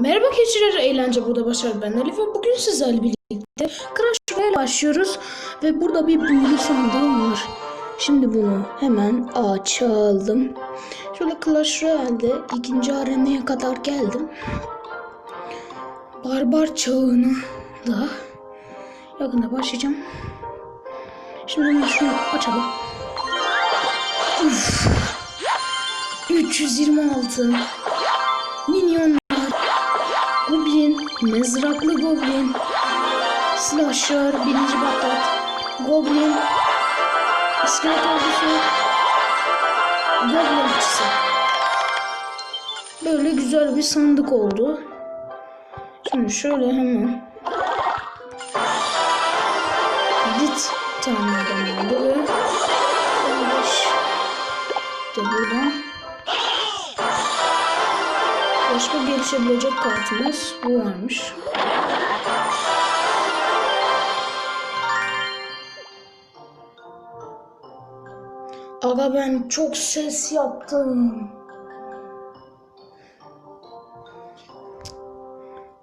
Merhaba keçiler, eğlence burada başarı ben Elif ve bugün sizlerle birlikte Crash Royale başlıyoruz ve burada bir büyülü sandığım var. Şimdi bunu hemen açalım. Şöyle Clash Royale'de ikinci arenaya kadar geldim. Barbar çağını da yakında başlayacağım. Şimdi hemen şunu açalım. Uf. 326 mızraklı goblin, slasher, birinci batat, goblin, iskelet ordusu, goblin fıçısı. Böyle güzel bir sandık oldu. Şimdi şöyle hemen tane adam oldu ve 15 de buradan Başka gelişebilecek kartımız bu varmış. Aga ben çok ses yaptım.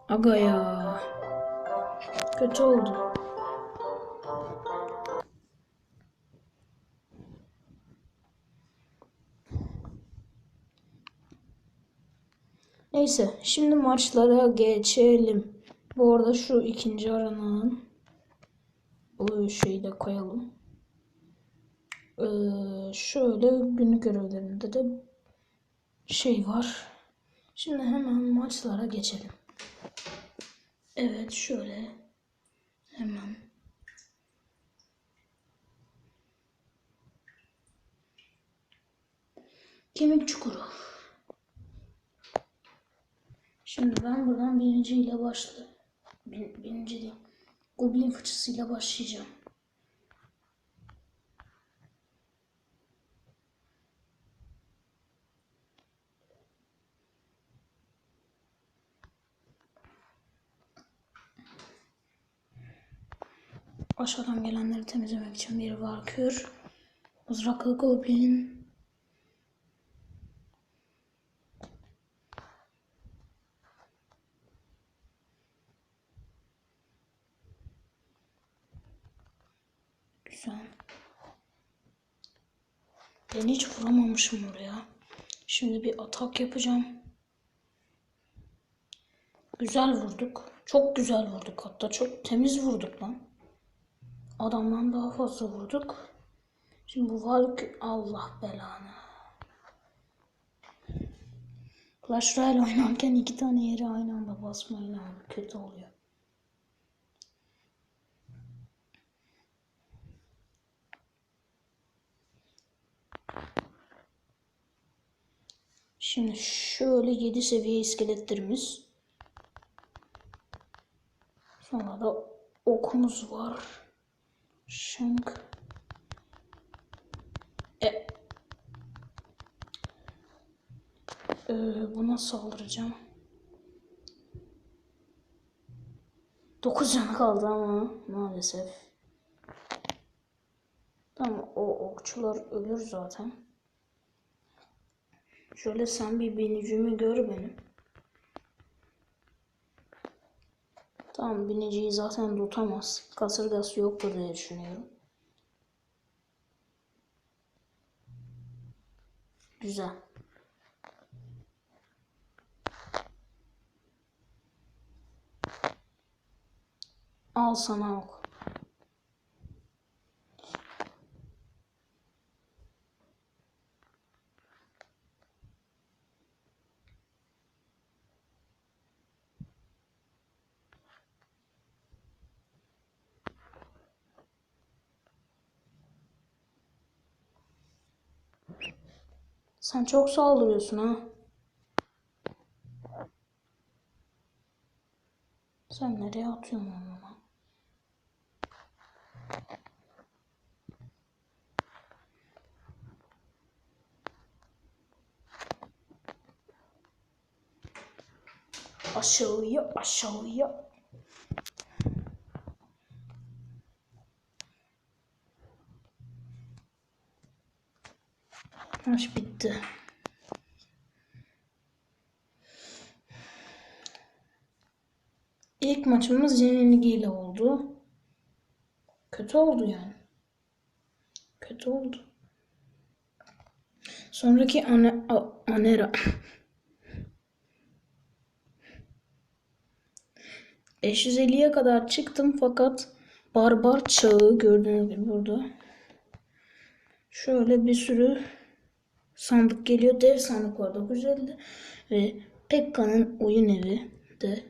Aga ya. Kötü oldu. Neyse şimdi maçlara geçelim. Bu arada şu ikinci arananın bu şeyi de koyalım. Ee, şöyle günlük görevlerinde de şey var. Şimdi hemen maçlara geçelim. Evet şöyle hemen Kemik çukuru. Şimdi ben buradan birinciyle başla. Bir, birinci değil. Goblin fıçısıyla başlayacağım. Aşağıdan gelenleri temizlemek için bir varkür. Mızraklı goblin. Güzel. Ben hiç vuramamışım oraya. Şimdi bir atak yapacağım. Güzel vurduk. Çok güzel vurduk. Hatta çok temiz vurduk lan. Adamdan daha fazla vurduk. Şimdi bu Valk Allah belanı. Clash Royale oynarken iki tane yere aynı anda basmayla kötü oluyor. Şimdi şöyle 7 seviye iskeletlerimiz. Sonra da okumuz var. Şank. E. Ee, buna saldıracağım. 9 canı kaldı ama maalesef. Tamam o okçular ölür zaten. Şöyle sen bir binicimi gör benim. Tamam biniciyi zaten tutamaz. Kasırgası yoktur diye düşünüyorum. Güzel. Al sana ok. Sen çok saldırıyorsun ha. Sen nereye atıyorsun onu? Aşağıya aşağıya. Maç bitti. İlk maçımız yenilgiyle oldu. Kötü oldu yani. Kötü oldu. Sonraki ane, a- Anera. ...550'ye kadar çıktım fakat... ...barbar çağı gördüğünüz gibi burada. Şöyle bir sürü... ...sandık geliyor. Dev sandık var 950. Ve Pekka'nın oyun evi de...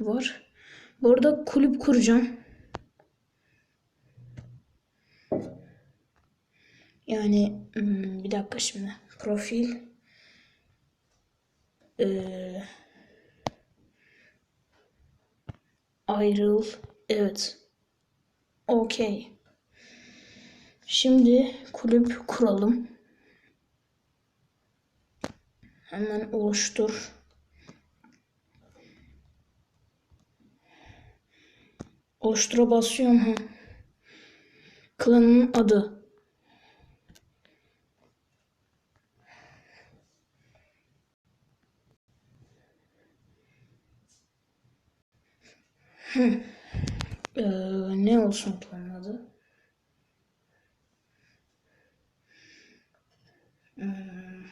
...var. Bu arada kulüp kuracağım. Yani hmm, bir dakika şimdi. Profil. Ee, ayrıl. Evet. Okey. Şimdi kulüp kuralım. Hemen oluştur. Oluştura basıyorum. Ha. Klanın adı. Ee, ne olsun klanın Hmm.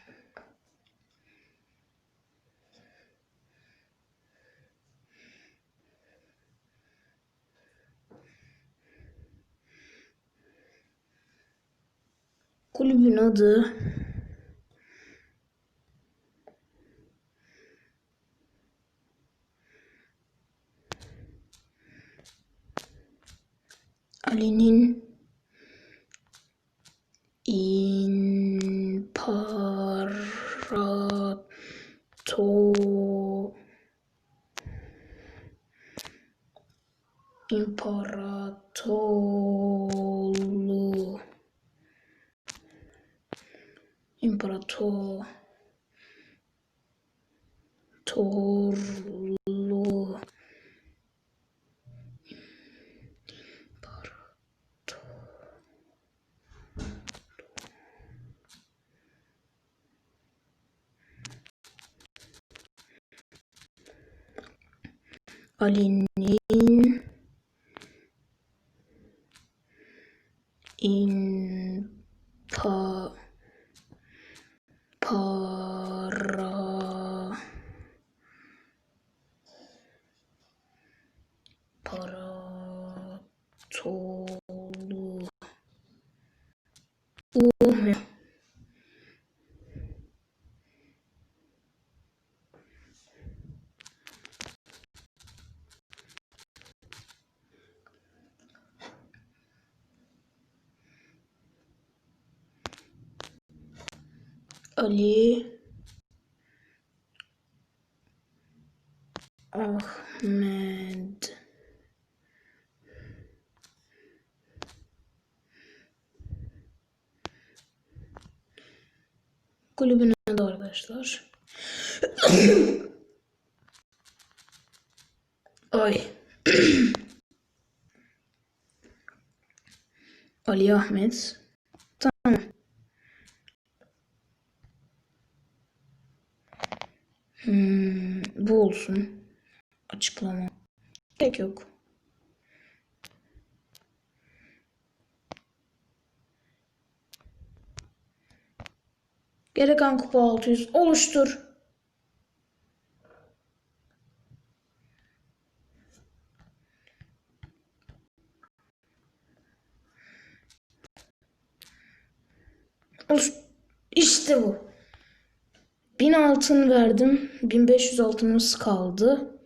Kulübün adı Ali'nin Imparato... Imparato... Torlo. All'inizio paratolu olmuyor. Ali Ahmed Kulübün adı arkadaşlar. Ay. Ali Ahmet. Tamam. Hmm, bu olsun. Açıklama. Gerek yok. Gereken kupa 600 oluştur. Oluş- İşte bu. 1000 altın verdim. 1500 altınımız kaldı.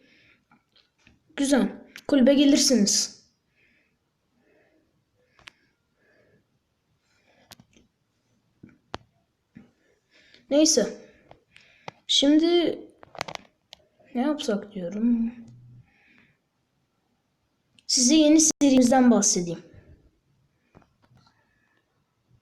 Güzel. Kulübe gelirsiniz. Neyse. Şimdi ne yapsak diyorum. Size yeni serimizden bahsedeyim.